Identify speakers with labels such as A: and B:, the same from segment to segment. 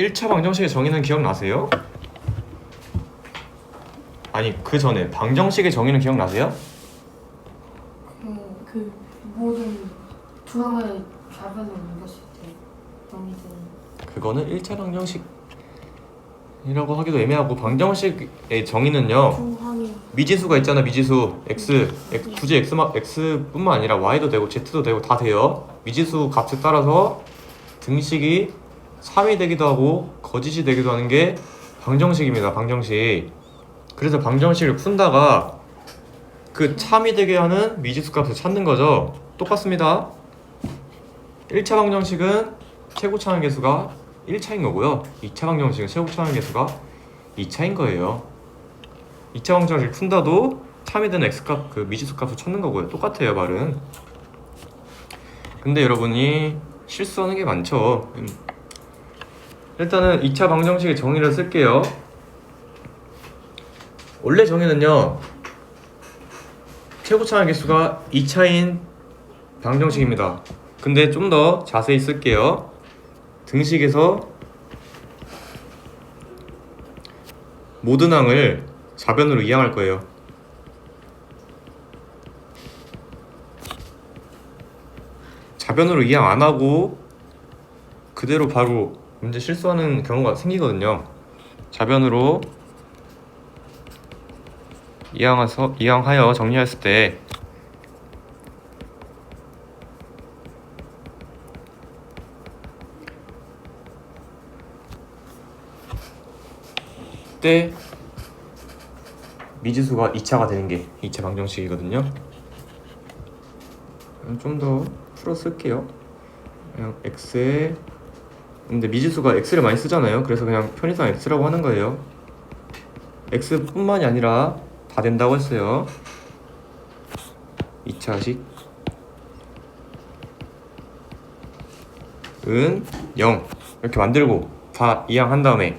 A: 1차 방정식의 정의는 기억나세요? 아니 그 전에 방정식의 정의는 기억나세요?
B: 그, 그 모든 중앙을 좌변으로 옮겼을 때 정의되는.
A: 그거는 1차 방정식이라고 하기도 애매하고 방정식의 정의는요.
B: 중앙이
A: 미지수가 있잖아 미지수. X, x 굳이 x x뿐만 아니라 y도 되고 z도 되고 다 돼요. 미지수 값에 따라서 등식이 3이 되기도 하고 거짓이 되기도 하는 게 방정식입니다 방정식 그래서 방정식을 푼다가 그 참이 되게 하는 미지수 값을 찾는 거죠 똑같습니다 1차 방정식은 최고 차항 계수가 1차인 거고요 2차 방정식은 최고 차항 계수가 2차인 거예요 2차 방정식 푼다도 참이 되는 x값 그 미지수 값을 찾는 거고요. 똑같아요 말은. 근데 여러분이 실수하는 게 많죠. 음. 일단은 2차 방정식의 정의를 쓸게요. 원래 정의는요. 최고 차항 개수가 2차인 방정식입니다. 근데 좀 더 자세히 쓸게요. 등식에서 모든 항을 좌변으로 이항할 거예요. 좌변으로 이항 안 하고 그대로 바로 문제 실수하는 경우가 생기거든요. 좌변으로 이항해서 이항하여 정리했을 때때 미지수가 2차가 되는 게 2차 방정식이거든요. 좀 더 풀어 쓸게요. x에 근데 미지수가 x를 많이 쓰잖아요. 그래서 그냥 편의상 x라고 하는 거예요. x뿐만이 아니라 다 된다고 했어요. 2차식 은 0 이렇게 만들고 다 이항 한 다음에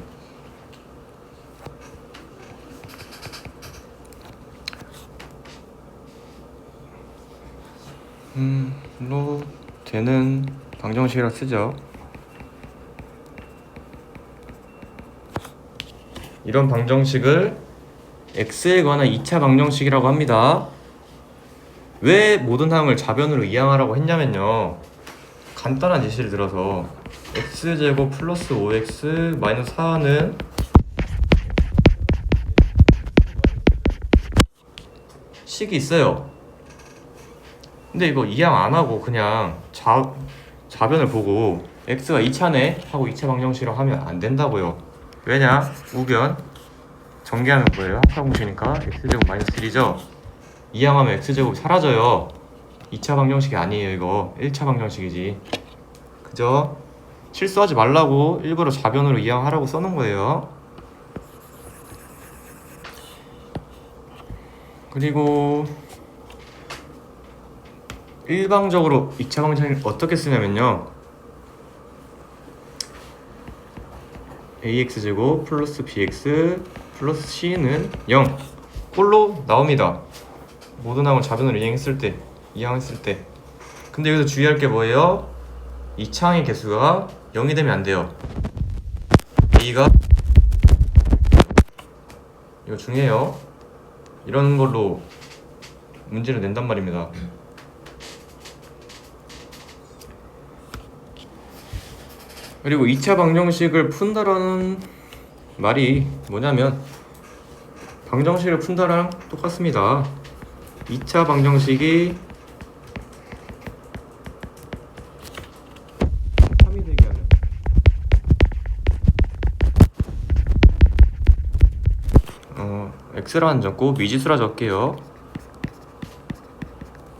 A: 음로 되는 방정식이라 쓰죠. 이런 방정식을 x에 관한 2차 방정식이라고 합니다. 왜 모든 항을 좌변으로 이항하라고 했냐면요. 간단한 예시를 들어서 x제곱 플러스 5x 마이너스 4는 식이 있어요. 근데 이거 이항 안 하고 그냥 좌, 좌변을 보고 x가 2차네 하고 2차 방정식으로 하면 안 된다고요. 왜냐? 우변 전개하는 거예요. 합하 공식이니까 x제곱 마이너스 1이죠. 이항하면 x제곱이 사라져요. 2차 방정식이 아니에요 이거 1차 방정식이지. 그죠? 실수하지 말라고 일부러 좌변으로 이항하라고 써놓은 거예요. 그리고 일방적으로 2차 방정식을 어떻게 쓰냐면요. Ax제곱 플러스 bx 플러스 c는 0 꼴로 나옵니다. 모든 항을 좌변으로 이항했을 때 이항했을 때 근데 여기서 주의할 게 뭐예요? 이 차항의 개수가 0이 되면 안 돼요. a가 이거 중요해요. 이런 걸로 문제를 낸단 말입니다. 그리고 2차 방정식을 푼다라는 말이 뭐냐면 방정식을 푼다랑 똑같습니다. 2차 방정식이 3이 되게 하는 어, x라 안 적고 미지수라 적게요.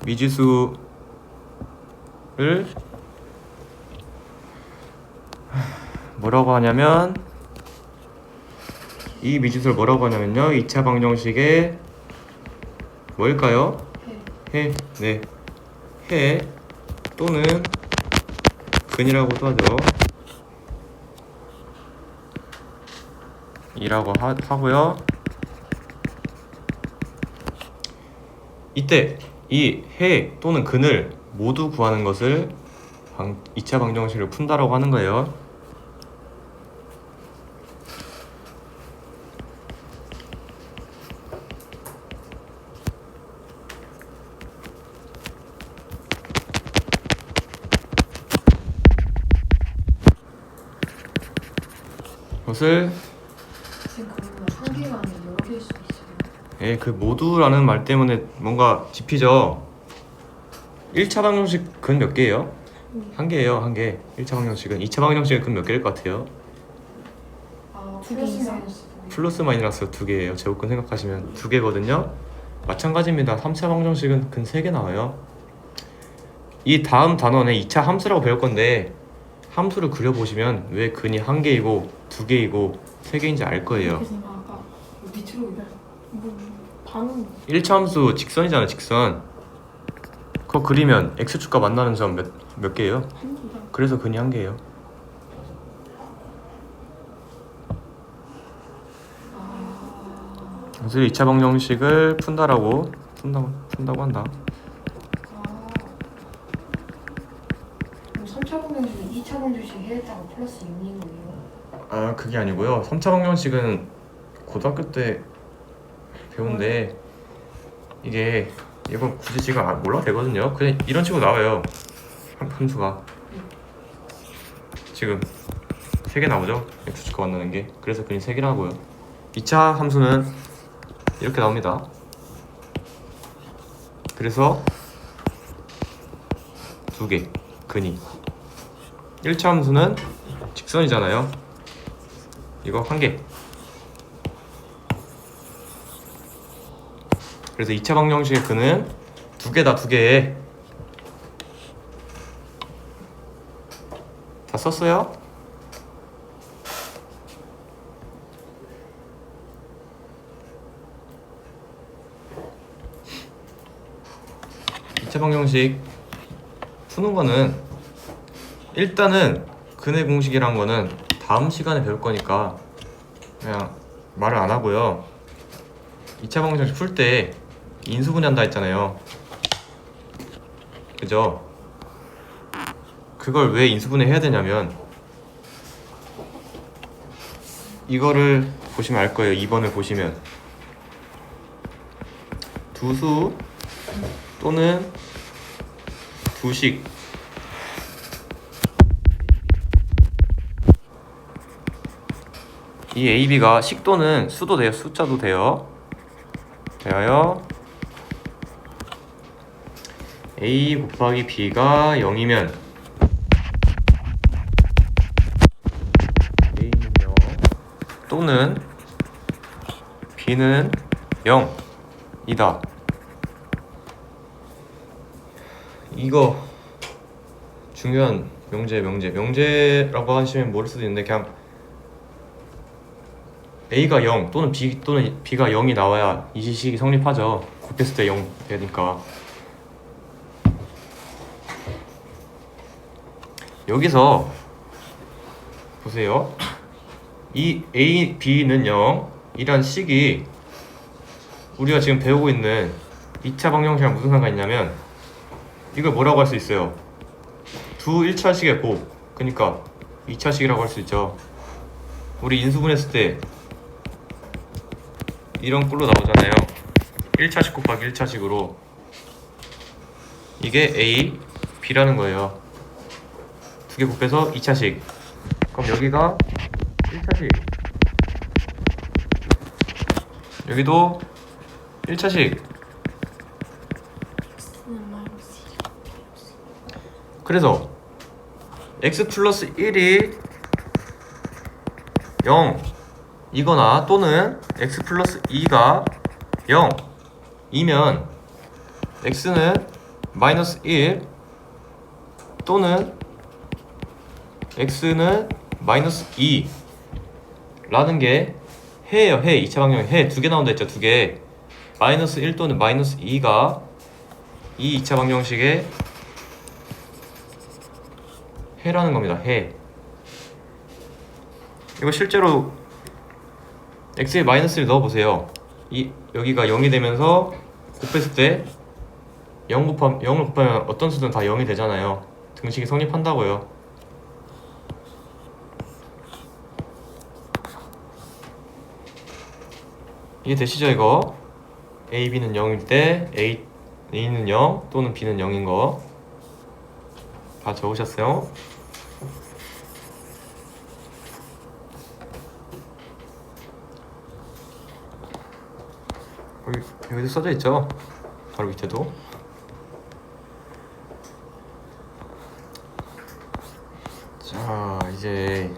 A: 미지수를 뭐라고 하냐면 이 미지수를 뭐라고 하냐면요 2차 방정식의 뭘까요?
B: 해
A: 해, 네. 해 또는 근이라고도 하죠. 이라고 하, 하고요. 이때 이 해 또는 근을 모두 구하는 것을 방, 2차 방정식을 푼다라고 하는 거예요. 것을. 예, 그 모두라는 말 때문에 뭔가 짚히죠. 1차 방정식 근 몇 개예요? 한 개예요, 한 개. 1차 방정식은 2차 방정식은 근 몇 개일 것 같아요?
B: 아,
C: 두개
B: 플러스
C: 이상.
B: 마이너스 두 개.
A: 플러스 마이너스 두 개예요. 제곱근 생각하시면 두 개거든요. 마찬가지입니다. 3차 방정식은 근 세 개 나와요. 이 다음 단원에 2차 함수라고 배울 건데 함수를 그려 보시면 왜 근이 한 개이고 두 개이고 세 개인지 알 거예요.
C: 그래서 아까
B: 밑으로 올려.
C: 뭐 반응
A: 1차 함수 직선이잖아, 직선. 그거 그리면 x축과 만나는 점 몇 몇 개예요?
C: 한
A: 그래서 근이 한 개예요.
B: 아,
A: 그래서 2차 방정식을 푼다라고 푼다고 푼다고 한다.
B: 아. 그럼 3차 방정식, 2차 방정식 플러스 6인 거예요?
A: 아 그게 아니고요. 3차 방정식은 고등학교 때 배운데 이게 이건 굳이 지금 아- 몰라도 되거든요. 그냥 이런 식으로 나와요. 함- 함수가 지금 세 개 나오죠. x축과 만나는 게 그래서 근이 세 개라고요. 2차 함수는 이렇게 나옵니다. 그래서 두 개 근이 1차 함수는 직선이잖아요. 이거 한 개. 그래서 2차 방정식의 근은 두 개다 두 개. 다 썼어요? 이차 방정식 푸는 거는 일단은 근의 공식이란 거는 다음 시간에 배울 거니까 그냥 말을 안 하고요. 2차 방정식 풀 때 인수분해한다 했잖아요. 그죠? 그걸 왜 인수분해 해야 되냐면 이거를 보시면 알 거예요. 2번을 보시면 두 수 또는 두식 이 A, B가 식도는 수도 돼요, 숫자도 돼요. 되어요. A 곱하기 B가 0이면 A는 0 또는 B는 0이다. 이거 중요한 명제 명제 명제라고 하시면 모를 수도 있는데 그냥 A가 0 또는 B 또는 B가 0이 나와야 이 지식이 성립하죠. 곱했을 때 0 되니까. 여기서 보세요. 이 A, B는 0 이란 식이 우리가 지금 배우고 있는 2차 방정식이랑 무슨 상관이 있냐면 이걸 뭐라고 할 수 있어요? 두 1차식의 곱 그러니까 2차식이라고 할 수 있죠. 우리 인수분했을 때 이런 꼴로 나오잖아요. 1차식 곱하기 1차식으로 이게 A, B라는 거예요. 두 개 곱해서 2차식. 그럼 여기가 1차식. 여기도 1차식.
C: X는 마이너스
A: 그래서 x 플러스 1이 0 이거나 또는 x 플러스 2가 0 이면 x는 마이너스 1 또는 x는 마이너스 2 라는 게 해예요 해 2차 방정식 해두 개 나온다 했죠 두개 마이너스 1 또는 마이너스 2가 이 2차 방정식의 해라는 겁니다. 해. 이거 실제로 x에 마이너스를 넣어 보세요. 이 여기가 0이 되면서 곱했을 때 0 곱하 0을 곱하면 어떤 수든 다 0이 되잖아요. 등식이 성립한다고요. 이게 되시죠 이거? a, b는 0일 때 a, a는 0 또는 b는 0인 거. 다 적으셨어요? 여기 여기도 써져 있죠. 바로 밑에도. 자 이제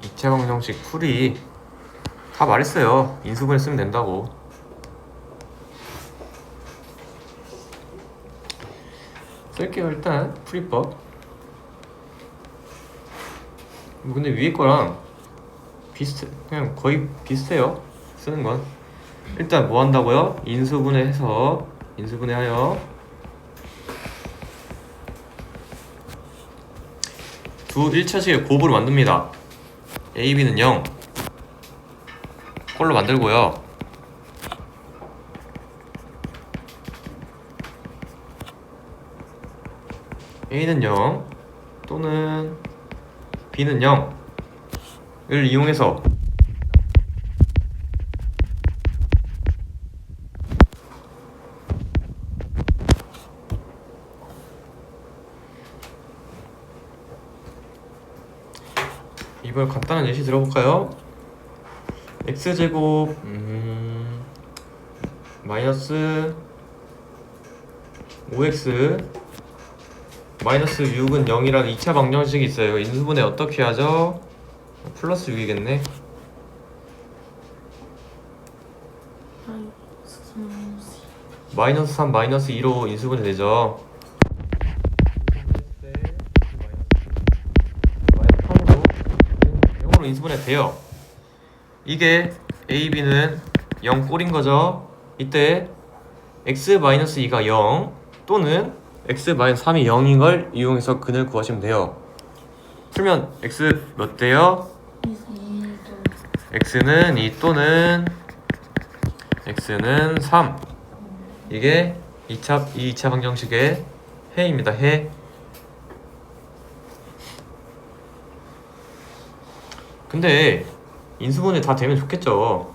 A: 이차방 정식 풀이 다 말했어요. 인수분해 쓰면 된다고. 쓸게요 일단 풀이법. 뭐 근데 위에 거랑 비슷해 그냥 거의 비슷해요 쓰는 건 일단 뭐 한다고요? 인수분해 해서 인수분해 하여. 두 1차식의 곱으로 만듭니다. A, B는 0 꼴로 만들고요. A는 0 또는 B는 0을 이용해서 이번 간단한 예시 들어볼까요? x제곱 음, 마이너스 5x 마이너스 6은 0이라는 2차 방정식이 있어요. 인수분해 어떻게 하죠? 플러스 6이겠네.
C: 마이너스 마이너스
A: 마이너스 3 마이너스 2로 인수분해 되죠. 인수분해 돼요. 이게 A, B는 0 꼴인 거죠. 이때 x 마이너스 2가 0 또는 x 마이너스 3이 0인 걸 이용해서 근을 구하시면 돼요. 풀면 x 몇 대요? x는 2 또는 x는 3 이게 2차, 2차 방정식의 해입니다 해 근데 인수분해 다 되면 좋겠죠.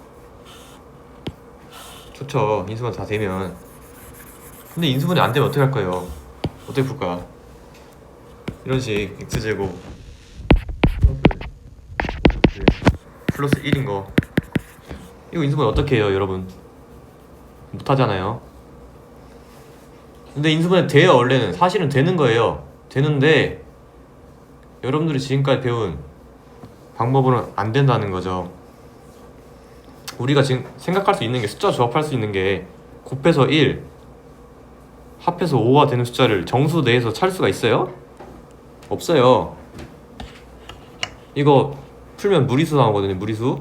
A: 좋죠. 인수분해 다 되면. 근데 인수분해 안 되면 어떻게 할 거예요? 어떻게 풀까 이런 식 x제곱. 플러스 1인 거. 이거 인수분해 어떻게 해요 여러분? 못하잖아요. 근데 인수분해 돼요 원래는. 사실은 되는 거예요. 되는데 여러분들이 지금까지 배운 방법으로는 안 된다는 거죠. 우리가 지금 생각할 수 있는 게 숫자 조합할 수 있는 게 곱해서 1 합해서 5가 되는 숫자를 정수 내에서 찾을 수가 있어요? 없어요. 이거 풀면 무리수 나오거든요 무리수.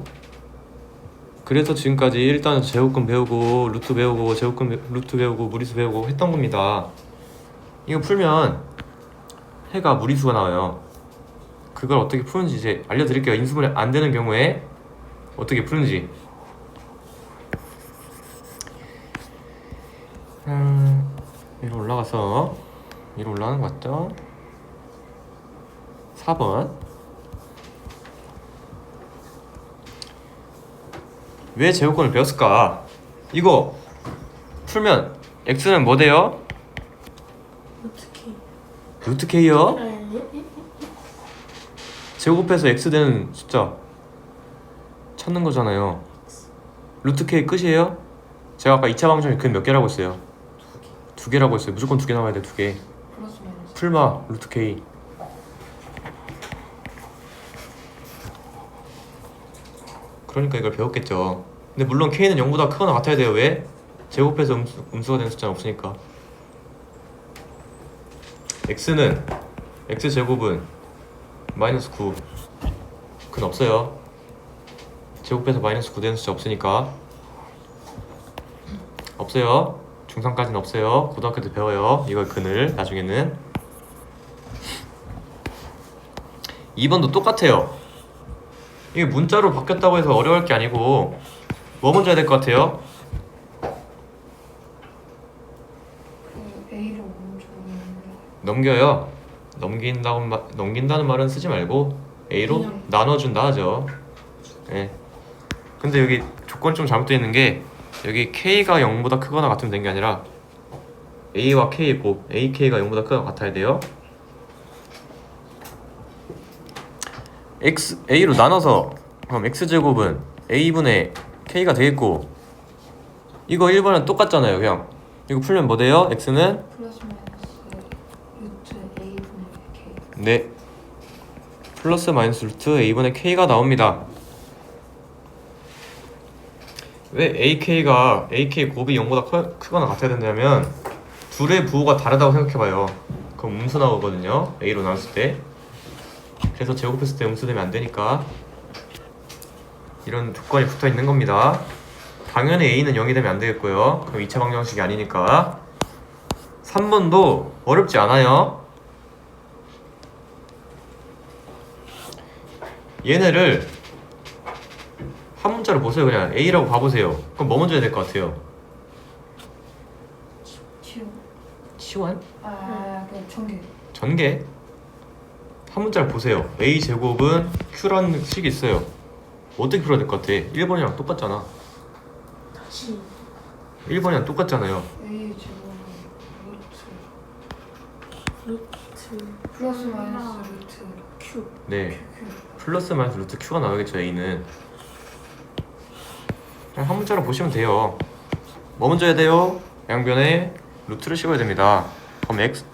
A: 그래서 지금까지 일단 제곱근 배우고 루트 배우고 제곱근 배- 루트 배우고 무리수 배우고 했던 겁니다. 이거 풀면 해가 무리수가 나와요 그걸 어떻게 푸는지 이제 알려드릴게요 인수분해 안 되는 경우에 어떻게 푸는지 음, 위로 올라가서 위로 올라가는 거 맞죠? 4번 왜 제곱권을 배웠을까? 이거 풀면 x는 뭐 돼요?
C: 어떻게
A: 루트 k요? 제곱해서 x 되는 숫자 찾는 거잖아요. 루트 k 끝이에요? 제가 아까 2차 방정식 근몇 개라고 했어요? 두 개라고 했어요. 무조건 두 개 나와야 돼, 두 개. 풀마 루트 k. 그러니까 이걸 배웠겠죠. 근데 물론 k는 0보다 크거나 같아야 돼요. 왜? 제곱해서 음수, 음수가 되는 숫자는 없으니까. x는 x 제곱은 마이너스 9. 근 없어요. 제곱해서 마이너스 9 되는 숫자 없으니까. 없어요. 중3까지는 없어요. 고등학교 때 배워요. 이걸 근을 나중에는. 2번도 똑같아요. 이게 문자로 바뀌었다고 해서 어려울 게 아니고 뭐 먼저 해야 될 것 같아요?
B: 그
A: 넘겨요. 넘긴다고 마, 넘긴다는 말은 쓰지 말고 A로
B: 그냥.
A: 나눠준다 하죠. 예. 근데 여기 조건 좀 잘못되어 있는 게 여기 K가 0보다 크거나 같으면 된 게 아니라 A와 K의 곱 AK가 0보다 크거나 같아야 돼요. X A로 나눠서 그럼 X 제곱은 A분의 K가 되겠고 이거 1번은 똑같잖아요 그냥 이거 풀면 뭐 돼요? x는
B: 플러스 루트 a 분의 k.
A: 네. 플러스 마이너스 루트 a분의 k가 나옵니다. 왜 ak가 ak 곱이 0보다 커, 크거나 같아야 된다면 둘의 부호가 다르다고 생각해봐요. 그럼 음수 나오거든요. A로 나눴을 때. 그래서 제곱했을 때 음수 되면 안 되니까 이런 조건이 붙어 있는 겁니다. 당연히 a는 0이 되면 안 되겠고요. 그럼 2차 방정식이 아니니까. 3번도 어렵지 않아요 얘네를 한 문자로 보세요. 그냥 A라고 봐보세요. 그럼 뭐 먼저 해야 될 것 같아요? 치환?
B: 아, 그 전개.
A: 전개? 한 문자를 보세요. A 제곱은 Q라는 식이 있어요. 어떻게 풀어야 될 것 같아? 1번이랑 똑같잖아.
C: 다시.
A: 1번이랑 똑같잖아요.
B: A 제곱 루트.
C: 루트.
B: 플러스 마이너스 루트.
C: 큐
A: 네 플러스 마이너스 루트 Q가 나오겠죠 A는 그냥 한 문자로 보시면 돼요 뭐 먼저 해야 돼요? 양변에 루트를 씌워야 됩니다 그럼 X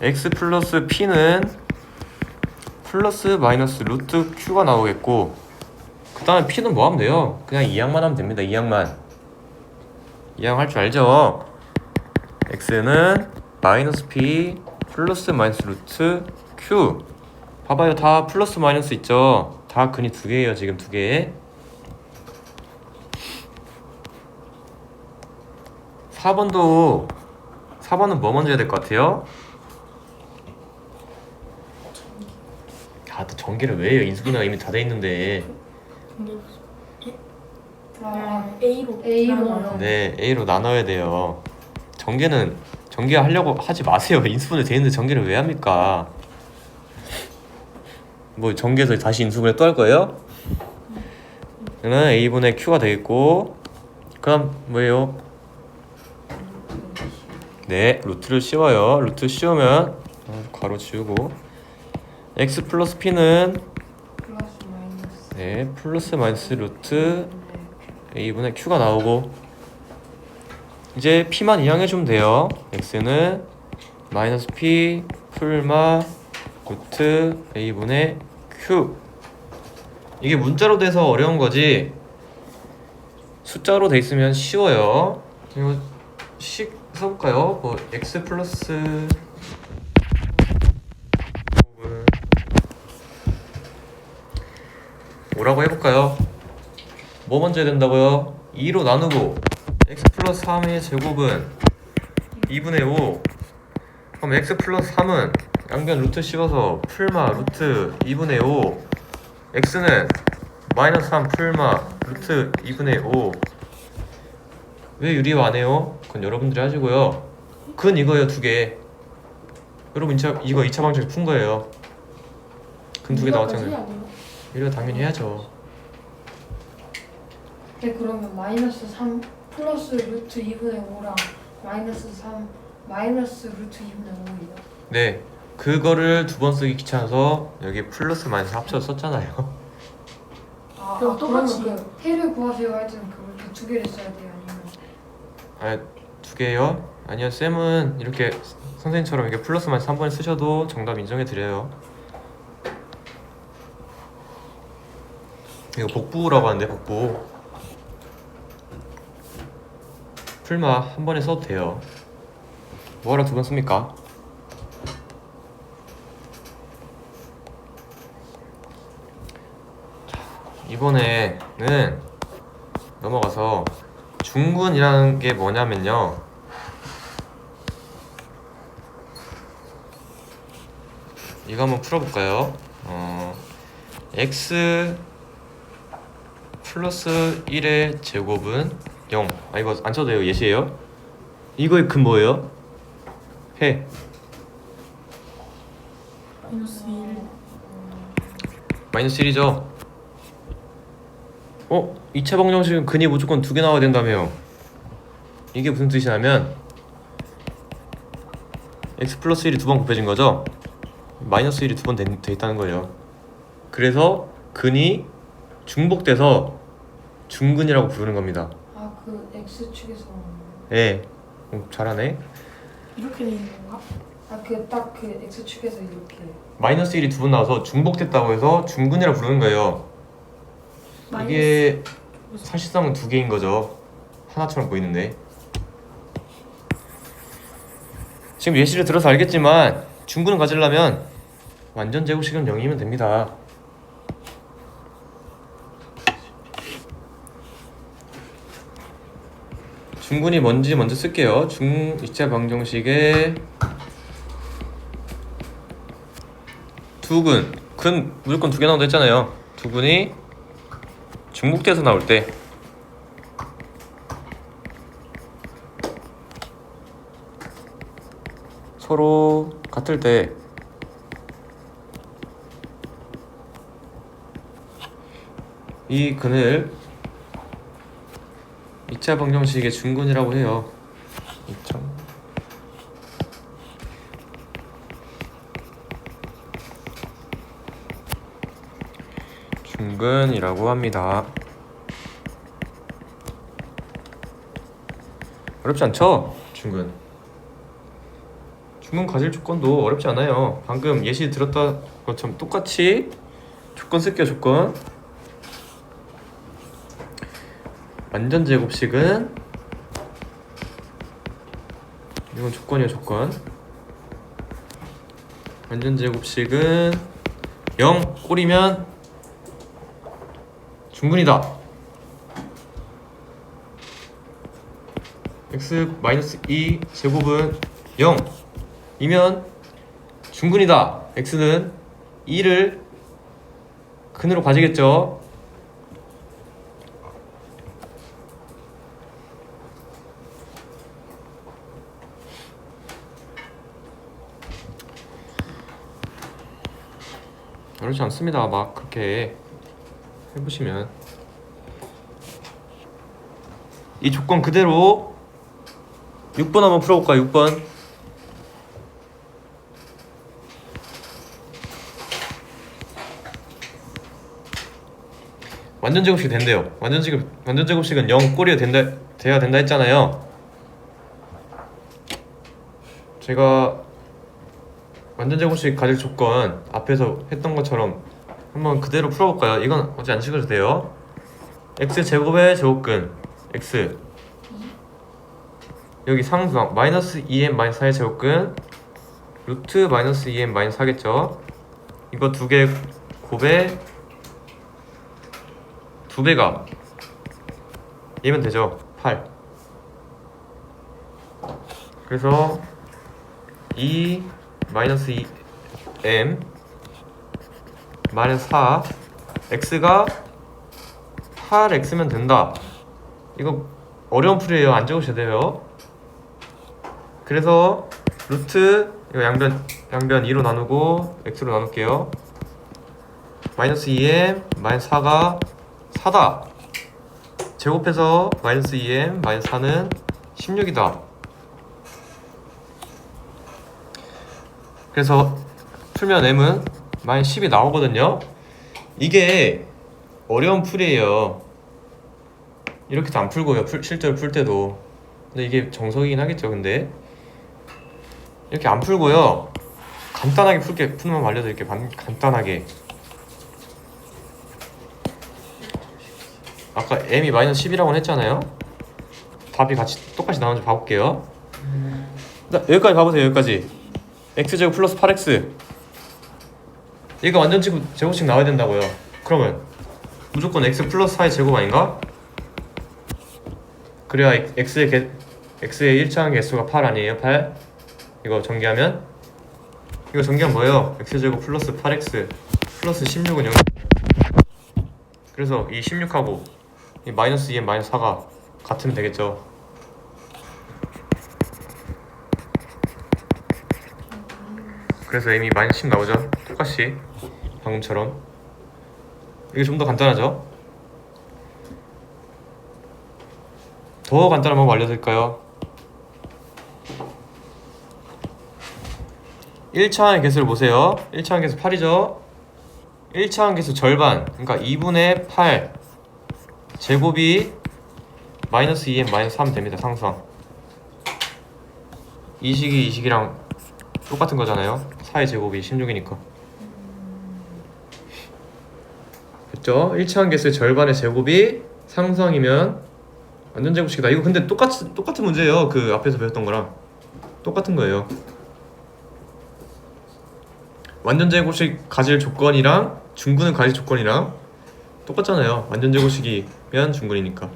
A: X 플러스 P는 플러스 마이너스 루트 Q가 나오겠고 그 다음에 P는 뭐 하면 돼요? 그냥 이항만 하면 됩니다 이항만 이항 할 줄 알죠? X는 마이너스 P 플러스 마이너스 루트 Q 봐봐요. 다 플러스 마이너스 있죠? 다 근이 두 개예요 지금 두개. 4번도 4번은 뭐 먼저 해야 될 것 같아요? 아또 전개를 왜 해요? 인수분해가 이미 다 돼 있는데.
C: 전개
B: 아,
C: A로.
B: A로.
A: 네 A로 나눠야 돼요. 전개는 전개 하려고 하지 마세요. 인수분해 돼 있는데 전개를 왜 합니까 뭐 전개해서 다시 인수분해 또 할 거예요? 그러면 A분의 Q가 되겠고 그럼 뭐예요? 네 루트를 씌워요 루트 씌우면 어, 괄호 지우고 x 플러스 p는 네 플러스 마이너스 루트
B: 네.
A: a분의 q가 나오고 이제 p만 이항해 주면 돼요 x는 마이너스 p 풀마 루트 a분의 q 이게 문자로 돼서 어려운 거지 숫자로 돼 있으면 쉬워요 이거 식 써볼까요? 뭐 x 플러스 뭐라고 해볼까요? 뭐 먼저 해야 된다고요? 2로 나누고 x 플러스 3의 제곱은 2분의 5 그럼 x 플러스 3은 양변 루트 씌워서 풀마 루트 2분의 5 x는 마이너스 3 풀마 루트 2분의 5 왜 유리화 안 해요? 그건 여러분들이 하시고요. 근 이거예요 두개. 여러분 2차, 이거 2차 방정식 푼 거예요. 근 두 개 나왔잖아요? 유리화 당연히 해야죠.
B: 네, 그러면 마이너스 3 플러스 루트 2분의 5랑 마이너스 3 마이너스 루트 2분의 5이요.
A: 네, 그거를 두 번 쓰기 귀찮아서 여기 플러스 마이너스 합쳐서 썼잖아요.
B: 아,
C: 그럼
B: 아
C: 똑같이.
B: 그러면 그 해를 구하세요 할 때는 그걸 이렇게 두 개를 써야 돼요 아니면
A: 아, 두 개요? 아니요, 쌤은 이렇게 선생님처럼 이렇게 플러스 마이너스 한 번에 쓰셔도 정답 인정해 드려요. 이거 복부라고 하는데 복부. 풀마 한 번에 써도 돼요. 뭐하러 두 번 씁니까? 이번에는 넘어가서 중군이라는 게 뭐냐면요. 이거 한번 풀어볼까요? 어, x 플러스 1의 제곱은 0. 아 이거 안 쳐도 돼요. 예시예요. 이거의 근 뭐예요? 해.
C: 마이너스 1
A: 마이너스 1이죠. 어? 2차 방정식은 근이 무조건 두 개 나와야 된다며요. 이게 무슨 뜻이냐면 x 플러스 1이 두 번 곱해진 거죠. 마이너스 1이 두 번 돼 있다는 거예요. 그래서 근이 중복돼서 중근이라고 부르는 겁니다.
B: x축에서
A: 예. 오, 잘하네.
C: 이렇게 돼 있는 건가?
B: 아 그 딱 그 x축에서 이렇게
A: 마이너스 1이 두 번 나와서 중복됐다고 해서 중근이라 부르는 거예요. 이게 사실상은 두 개인 거죠. 하나처럼 보이는데. 지금 예시를 들어서 알겠지만 중근을 가지려면 완전 제곱식은 0이면 됩니다. 중근이 뭔지 먼저 쓸게요. 중 2차 방정식의 두근 근 무조건 두 개 나온다 했잖아요. 두근이 중복돼서 나올 때 서로 같을 때 이 근을 2차 방정식의 중근이라고 해요. 중근이라고 합니다. 어렵지 않죠? 중근. 중근 가질 조건도 어렵지 않아요. 방금 예시 들었던 것처럼 똑같이 조건 쓸게요, 조건. 완전 제곱식은 이건 조건이에요, 조건. 완전 제곱식은 0 꼴이면 중근이다. x 마이너스 2 제곱은 0 이면 중근이다. x는 2를 근으로 가지겠죠. 어렵지 않습니다. 막 그렇게 해보시면 이 조건 그대로 6번 한번 풀어볼까요? 6번 완전 제곱식 된대요. 완전 제곱 완전 제곱식은 0 꼴이야 된다 돼야 된다 했잖아요. 제가 완전 제곱식 가질 조건 앞에서 했던 것처럼 한번 그대로 풀어볼까요? 이건 어찌 안 식어도 돼요. x 제곱의 제곱근 x 여기 상수항 마이너스 2m 마이너스 4의 제곱근 루트 마이너스 2m 마이너스 4겠죠? 이거 두 개 곱에 두 배가 얘면 되죠? 8 그래서 2 마이너스 2m 마이너스 4 x가 8x면 된다. 이거 어려운 풀이에요. 안 적으셔도 돼요. 그래서 루트 이거 양변 양변 2로 나누고 x로 나눌게요. 마이너스 2m 마이너스 4가 4다. 제곱해서 마이너스 2m 마이너스 4는 16이다. 그래서 풀면 m은 마이너스 10이 나오거든요. 이게 어려운 풀이에요. 이렇게도 안 풀고요. 풀, 실제로 풀 때도. 근데 이게 정석이긴 하겠죠 근데. 이렇게 안 풀고요. 간단하게 풀게 푸는 법 알려드릴게요. 간, 간단하게. 아까 m이 마이너스 10이라고 했잖아요. 답이 같이 똑같이 나오는지 봐볼게요. 자, 여기까지 봐보세요 여기까지. X제곱 플러스 8x 얘가 완전 제곱, 제곱식 나와야 된다고요. 그러면 무조건 x 플러스 4의 제곱 아닌가? 그래야 x의 개, x의 1차항 개수가 8 아니에요? 8 이거 전개하면? 이거 전개하면 뭐예요? x제곱 플러스 8x 플러스 16은 0 그래서 이 16하고 이 마이너스 2의 마이너스 4가 같으면 되겠죠 그래서 마이너스 10 나오죠? 똑같이. 방금처럼. 이게 좀 더 간단하죠? 더 간단한 방법 알려드릴까요? 1차항의 개수를 보세요. 1차항 개수 8이죠? 1차항 개수 절반 그러니까 2분의 8 제곱이 마이너스 2m 마이너스 3 됩니다 상수항 이 식이 이 식이랑 똑같은 거잖아요 4의 제곱이 16이니까. 됐죠? 1차원 개수의 절반의 제곱이 상수항이면 완전 제곱식이다. 이거 근데 똑같은 똑같은 문제예요. 그 앞에서 배웠던 거랑. 똑같은 거예요. 완전 제곱식 가질 조건이랑 중근을 가질 조건이랑 똑같잖아요. 완전 제곱식이면 중근이니까.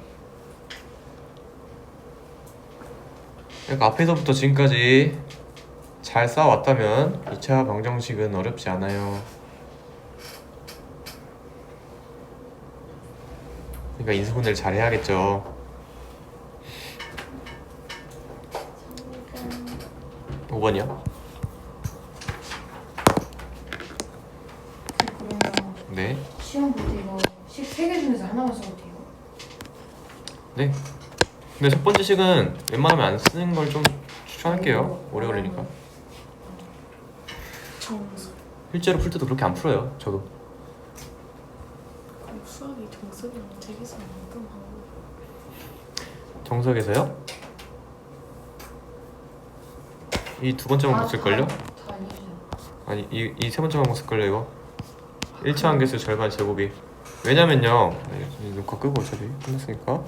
A: 그러니까 앞에서부터 지금까지 잘 쌓아왔다면 2차 방정식은 어렵지 않아요 그러니까 인수분해를 잘 해야겠죠 5번이요?
B: 그러면
A: 네
B: 시험 볼 때 이거 식 3개 중에서 하나만 써도 돼요?
A: 네. 근데 첫 번째 식은 웬만하면 안 쓰는 걸 좀 추천할게요. 오래 걸리니까. 실제로 풀 때도 그렇게 안 풀어요. 저도.
C: 그럼 수학이 정수랑 되기서 어떤 방법?
A: 정석에서요? 이 두 번째 방법 쓸걸요?
B: 다,
A: 아니 이 이 세 번째 방법 쓸걸요 이거? 1차 한개수 절반 제곱이 왜냐면요 아니, 녹화 끄고 어차피 끝났으니까